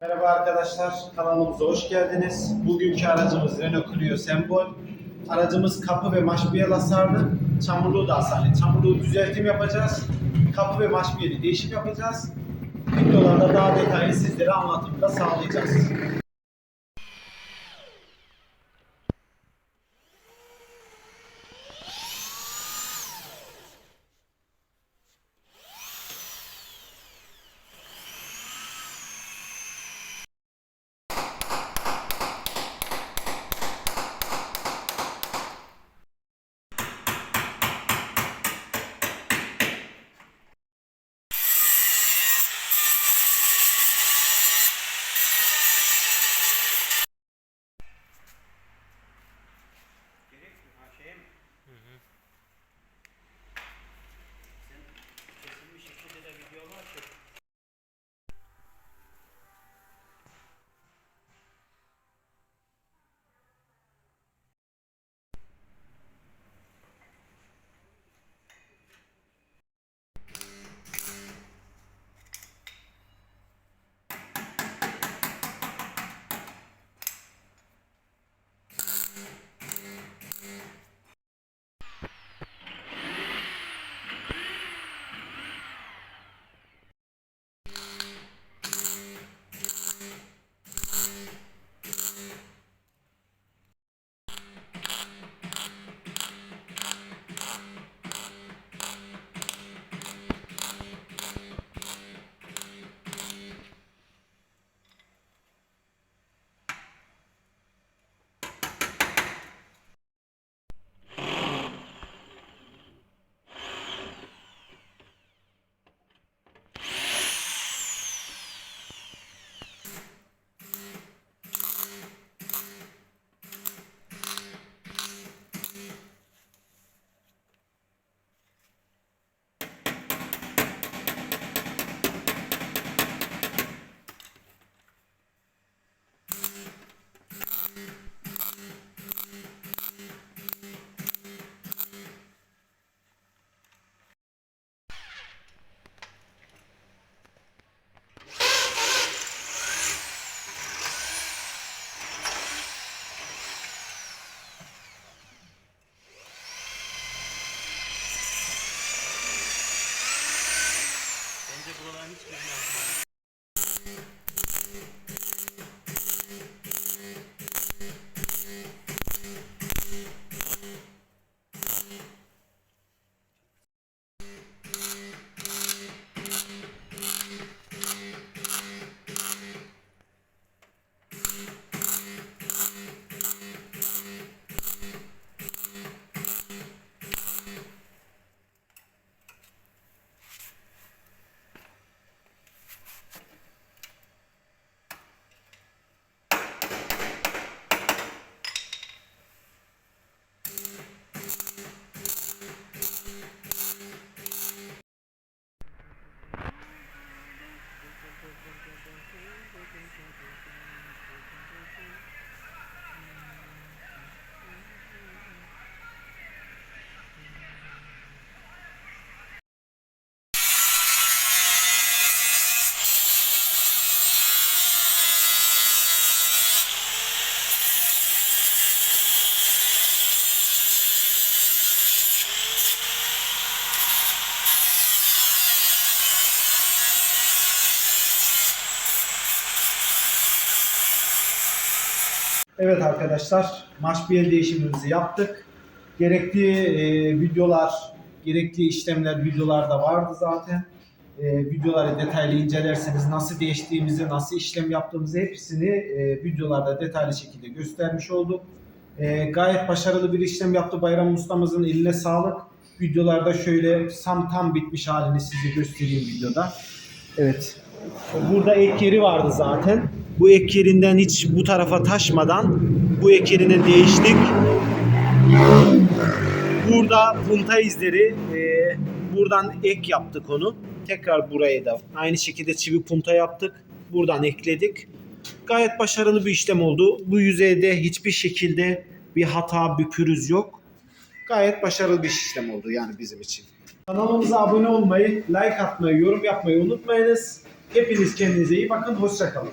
Merhaba arkadaşlar, kanalımıza hoş geldiniz. Bugünkü aracımız Renault Clio Sembol. Aracımız kapı ve maşbiyel hasarlı, çamurluğu da hasarlı. Çamurluğu düzeltim yapacağız. Kapı ve maşbiyeli değişim yapacağız. Videolarda daha detaylı sizlere anlatımı da sağlayacağız. Thank you. Evet arkadaşlar, maşbiyel değişimimizi yaptık. Gerekli e, videolar, gerekli işlemler videolarda vardı zaten. E, videoları detaylı incelerseniz nasıl değiştiğimizi, nasıl işlem yaptığımızı hepsini e, videolarda detaylı şekilde göstermiş olduk. E, gayet başarılı bir işlem yaptı Bayram Ustamızın eline sağlık. Videolarda şöyle tam tam bitmiş halini size göstereyim videoda. Evet. Burada ek yeri vardı zaten. Bu ek yerinden hiç bu tarafa taşmadan bu ek yerine değiştik. Burada punta izleri e, buradan ek yaptık onu. Tekrar buraya da aynı şekilde çivi punta yaptık. Buradan ekledik. Gayet başarılı bir işlem oldu. Bu yüzeyde hiçbir şekilde bir hata, bir pürüz yok. Gayet başarılı bir işlem oldu yani bizim için. Kanalımıza abone olmayı, like atmayı, yorum yapmayı unutmayınız. Hepiniz kendinize iyi bakın. Hoşçakalın.